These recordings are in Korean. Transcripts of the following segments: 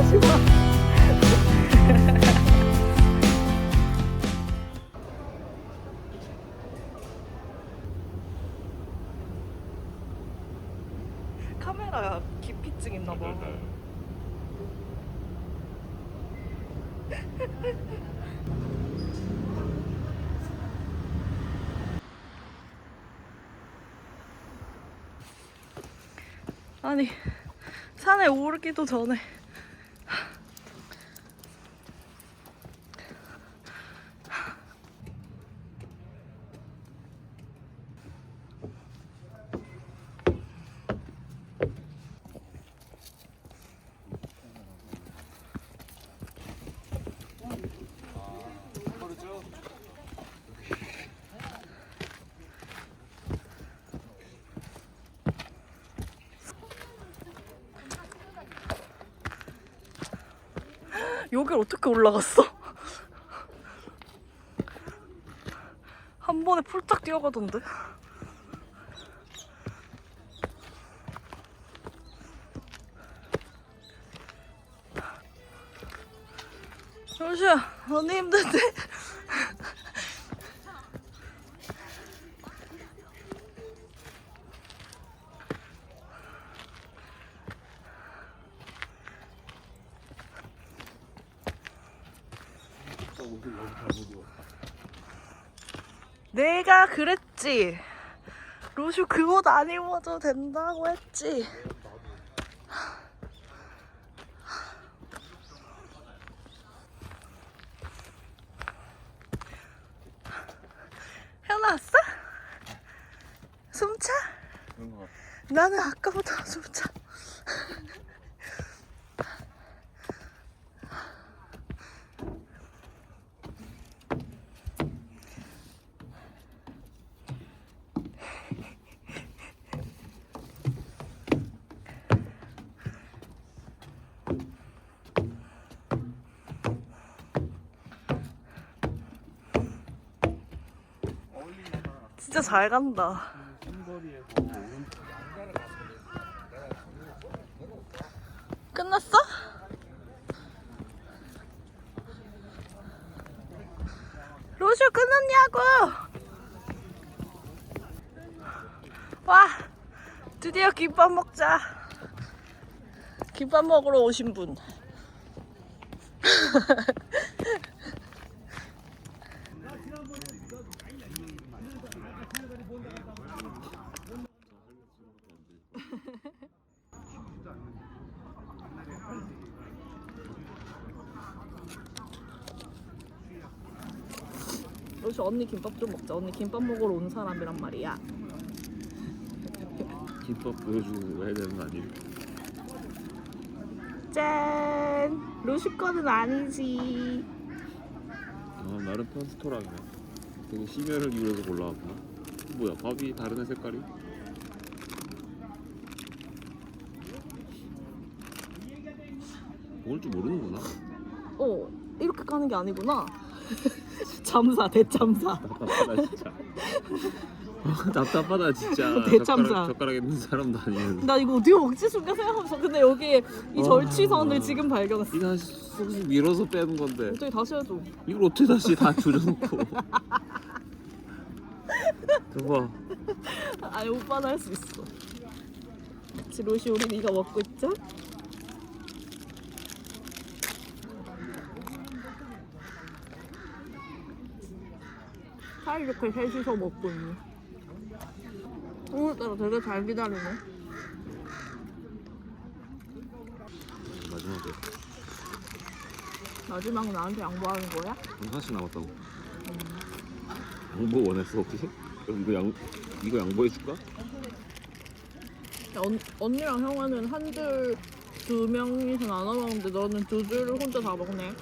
오지 마. 카메라 기피증 있나 봐. 아니 산에 오르기도 전에 여길 어떻게 올라갔어? 한 번에 폴짝 뛰어가던데. 조시야, 언니 힘든데? 내가 그랬지. 로슈 그 옷 안 입어도 된다고 했지. 현아 왔어? 숨차? 나는 아까부터 숨차. 진짜 잘 간다. 끝났어? 로슈 끝났냐고! 와, 드디어 김밥 먹자. 김밥 먹으러 오신 분. 로슈 언니 김밥 좀 먹자. 언니 김밥 먹으러 온 사람이란 말이야. 김밥 보여주고 해야 되는 거 아니에요? 짠! 로슈 거는 아니지. 아 나름 편스토라네. 되게 심혈을 기울여서 골라왔구나. 뭐야 밥이 다르네 색깔이? 먹을 줄 모르는구나. 어, 이렇게 까는 게 아니구나. 잠사, 대참사. 답답하다 진짜. 아, 답답하다 진짜. 대참사. 젓가락, 젓가락 있는 사람도 아니에요. 나 이거 어디에 먹지 순간 생각하면서 근데 여기에 이 아. 절취선을 지금 발견했어. 이거 다시 쏙쏙 밀어서 빼는 건데 어떻게 다시 해줘? 이걸 어떻게 다시 다 조져놓고. 봐봐. 아니 오빠는 할 수 있어. 그치 로시 우리 네가 먹고 있자. 살 이렇게 셋이서 먹고 있네. 오늘따라 되게 잘 기다리네. 마지막에 마지막 나한테 양보하는 거야? 하나씩 남았다고. 양보 원했어 혹시? 그럼 이거 양 이거 양보해 줄까? 언, 언니랑 형아는 한 줄 두 명이서 나눠 먹는데 너는 두 줄을 혼자 다 먹네.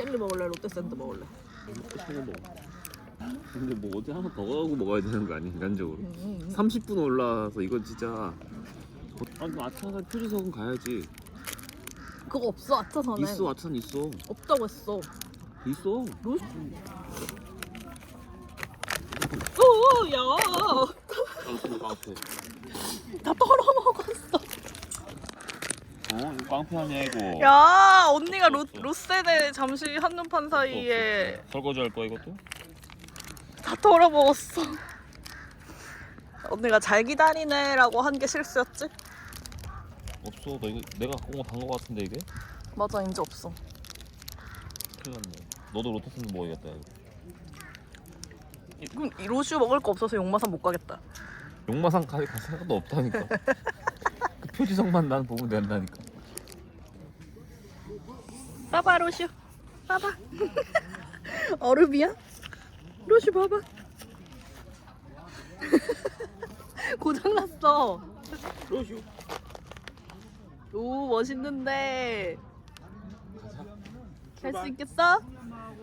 젤리 먹을래? 롯데샌드 먹을래? 이거 먹어. 근데 뭐 어디 하나 더 가고 먹어야 되는 거 아니야 인간적으로? 음. 30분 올라와서 이건 진짜. 아니 뭐 아차산 표지석은 가야지. 그거 없어 아차산에. 있어 아차산 있어. 없다고 했어. 있어. 로... 오, 야, 깡패 깡패. 다 털어먹었어. 어 이거 깡패 아니야 이거. 야, 언니가 로, 로세네 잠시 한눈판 사이에 설거지 할 거야 이것도? 다 털어먹었어. 언니가 잘 기다리네라고 한 게 실수였지? 없어. 너 이거 내가 갖고 온 거단거 같은데 이게? 맞아 이제 없어. 큰일 났네. 너도 로터스 먹어야겠다. 이거. 그럼 이 로슈 먹을 거 없어서 용마산 못 가겠다. 용마산 가, 갈 생각도 없다니까. 그 표지성만 난 보면 된다니까. 봐봐 로슈. 봐봐. 얼음이야? 로슈 봐봐. 고장났어. 로슈. 오 멋있는데. 할수 있겠어?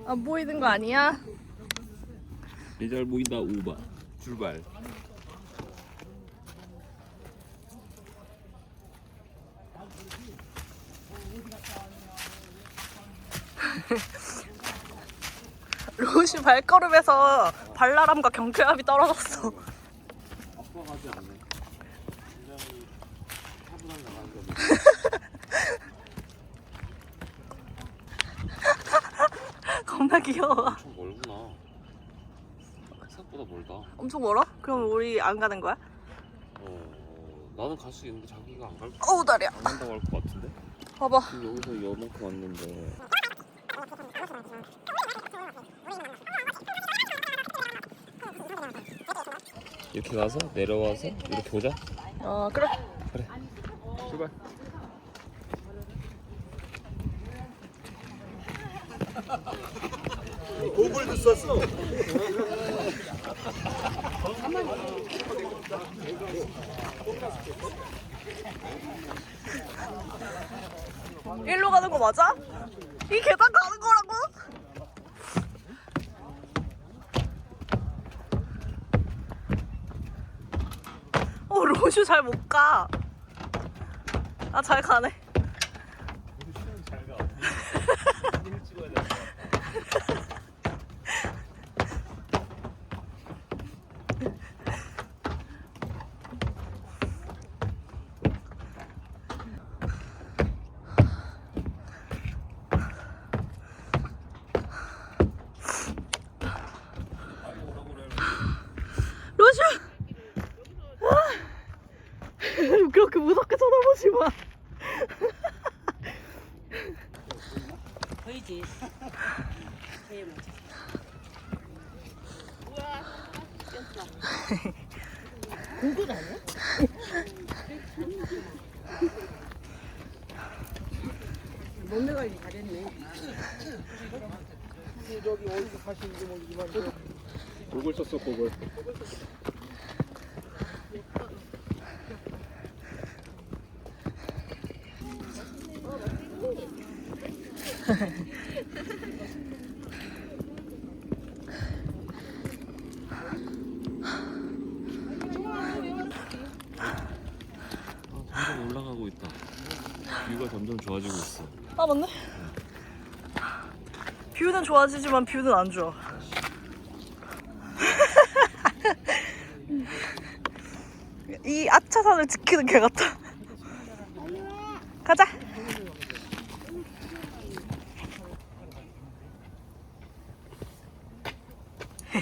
안 보이는 거 아니야? 이잘 보인다 우바. 출발. 로슈 발걸음에서 발랄함과 경쾌함이 떨어졌어. 않네. 굉장히 겁나 귀여워. 엄청 멀구나. 생각보다 멀다. 엄청 멀어? 그럼 우리 안 가는 거야? 어, 나는 갈 수 있는데 자기가 안 갈, 어우 다리야. 안 간다고 할 것 같은데? 봐봐. 지금 여기서 여만큼 왔는데. 이렇게 가서 내려와서 이렇게 오자. 어 그래. 출발. 고글도 썼어. 일로 가는 거 맞아? 이 계단 가는 거라고? 어 로슈 잘 못 가. 아 잘 가네. 로슈! 아! 그렇게 무섭게 쳐다보지 마. 보이지? 몸매 관리 잘했네. 저기 어디서 사시는지 모르지만 저 고글 썼어 고글. 점점 올라가고 있다. 뷰가 점점 좋아지고 있어. 아 맞네. 뷰는 좋아지지만 뷰는 안 좋아. 이 아차산을 지키는 개 같아. 가자.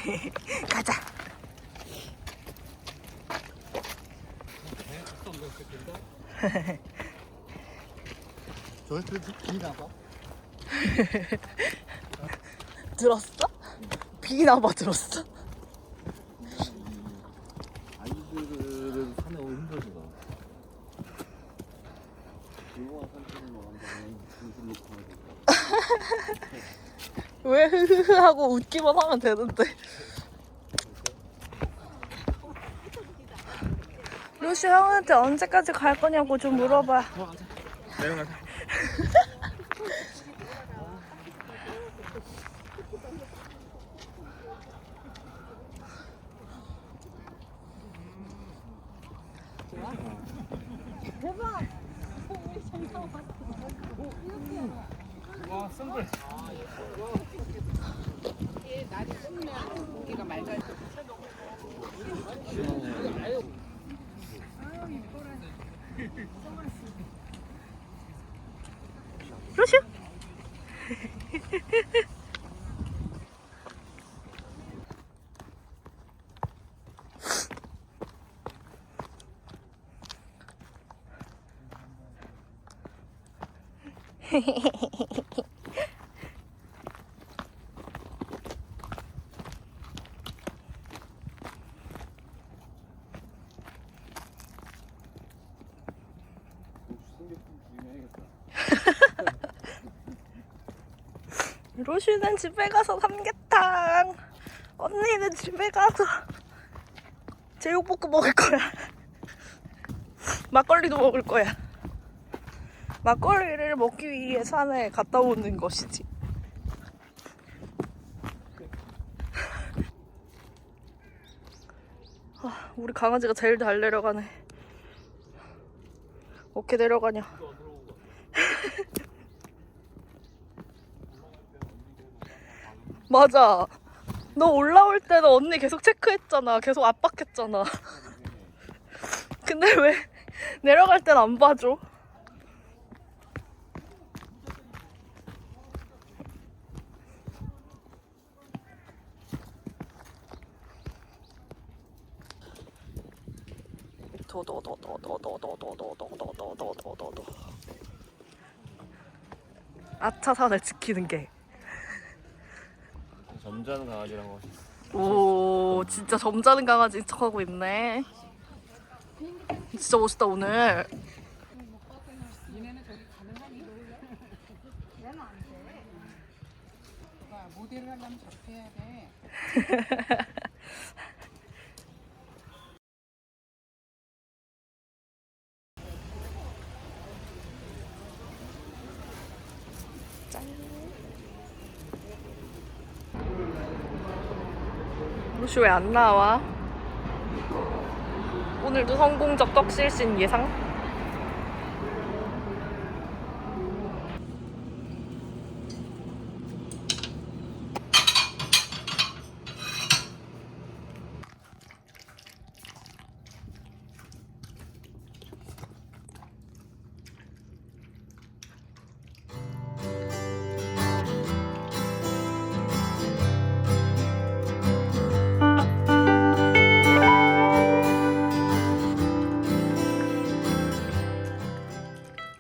가자. 저한테 비나 봐. 들었어? 비나 봐 들었어? 아이들은 산에 오기 힘들지 나. 조용한 산책을 나간다면 중심 놓고 가야 될까? 왜 흐흐흐 하고 웃기만 하면 되는데. 루시 형한테 언제까지 갈 거냐고 좀 물어봐. 내려가자. ロシュ Hehehehe 로슈는 집에 가서 삼계탕. 언니는 집에 가서 제육볶음 먹을 거야. 막걸리도 먹을 거야. 막걸리를 먹기 위해 산에 갔다 오는 것이지. 아, 우리 강아지가 제일 잘 내려가네. 어떻게 내려가냐? 맞아. 너 올라올 때는 언니 계속 체크했잖아. 계속 압박했잖아. 근데 왜 내려갈 땐 안 봐줘? 도도도도도도도도도도도도도 아차산을 지키는 게 점잖은 강아지라고 하셨어. 오 진짜 점잖은 강아지 척하고 있네 진짜 멋있다 오늘 모델을 하려면 저렇게 해야 돼. 루시 왜 안 나와? 오늘도 성공적 떡실신 예상?